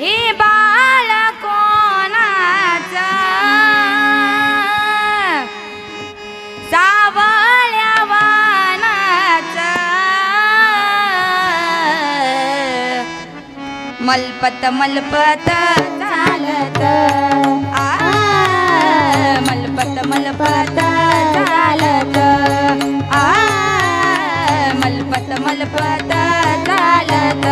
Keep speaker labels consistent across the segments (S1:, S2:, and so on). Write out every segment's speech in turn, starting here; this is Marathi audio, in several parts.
S1: हे बाळ
S2: कोणाचा? सावळ्या वानाचा मलपत मलपत चालत. आ मलपत मलपत चालत.
S3: आ मलपत मलपत चालत.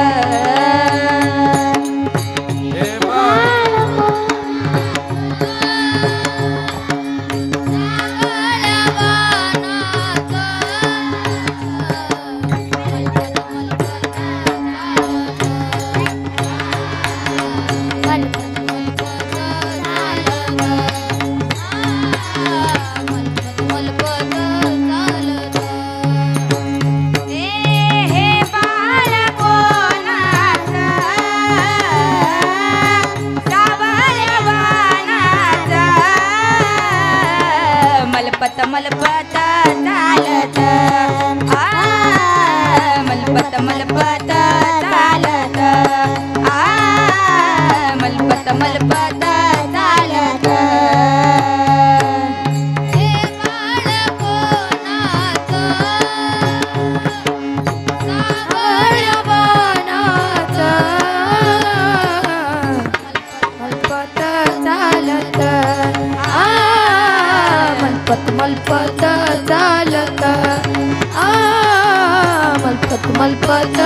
S3: अल्पत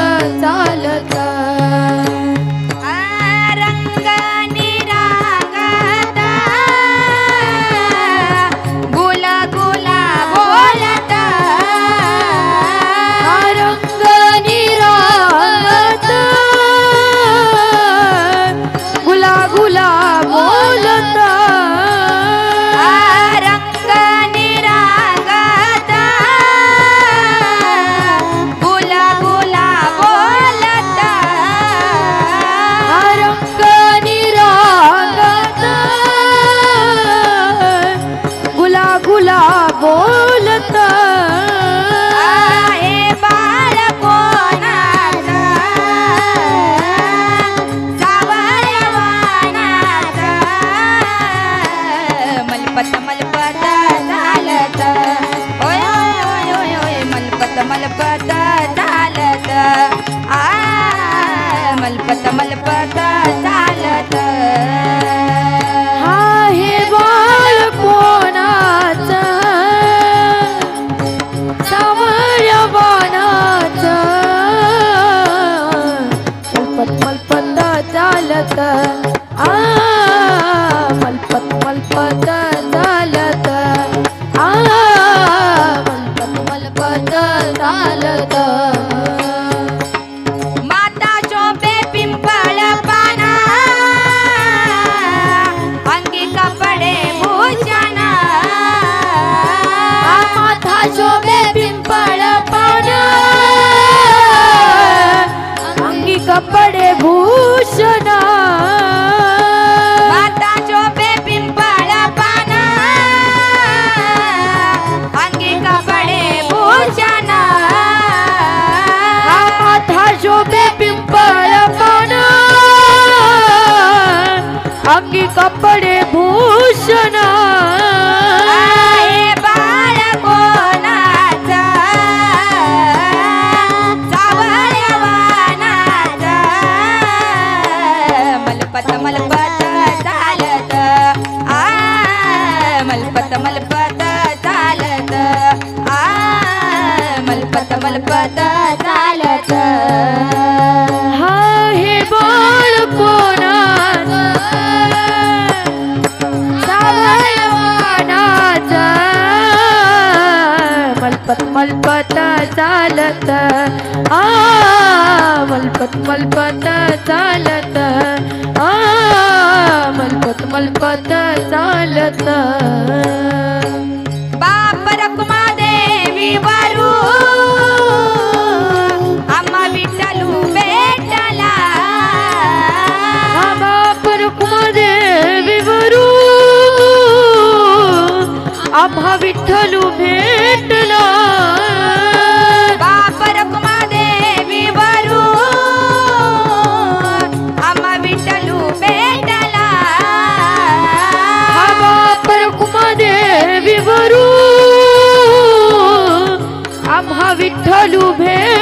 S3: चालत
S2: कमल पता अग्गी कपड़े मलपत मलपत चालत. आ मलपत मलपत चालत. आ मलपत मलपत चालत.
S3: olho bem.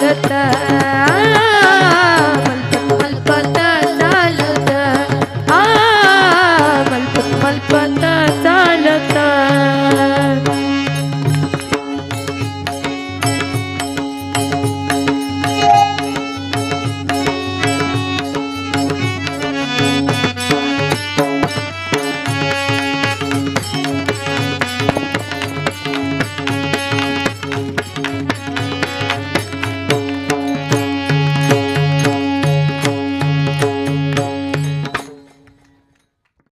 S3: ಆಗತ್ತ